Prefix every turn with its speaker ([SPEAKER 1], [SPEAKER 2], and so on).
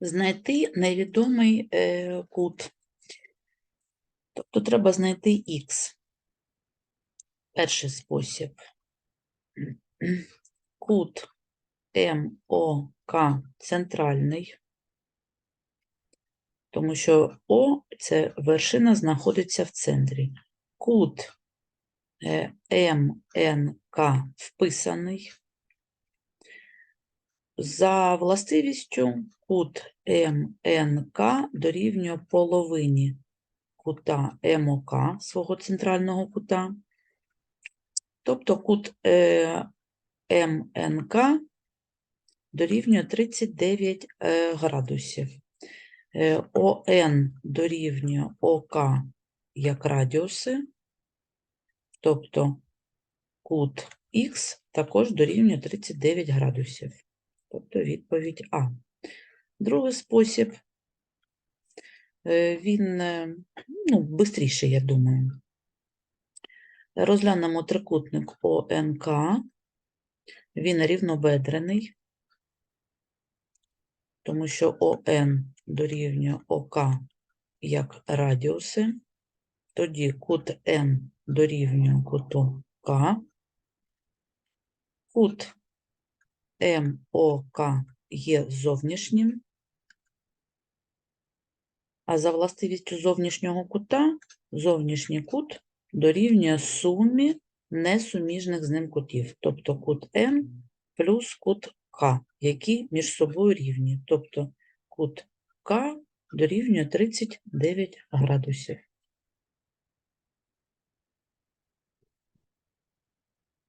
[SPEAKER 1] знайти невідомий е, кут. Тобто треба знайти х. Перший спосіб. Кут МОК центральний, тому що О це вершина знаходиться в центрі. Кут е, МНК вписаний. За властивістю кут МНК дорівнює половині кута МОК свого центрального кута. Тобто кут е, МНК дорівнює 39 е, градусів. Е, ОН дорівнює ОК як радіуси, тобто кут Х також дорівнює 39 градусів. Тобто відповідь А. Другий спосіб, е, він е, ну, швидший, я думаю. Розглянемо трикутник ОНК. Він рівнобедрений, тому що ОН дорівнює ОК як радіуси. Тоді кут М дорівнює куту К. Кут МОК є зовнішнім. А за властивістю зовнішнього кута, зовнішній кут дорівнює сумі несуміжних з ним кутів, тобто кут М плюс кут К, які між собою рівні. Тобто кут К дорівнює 39 градусів.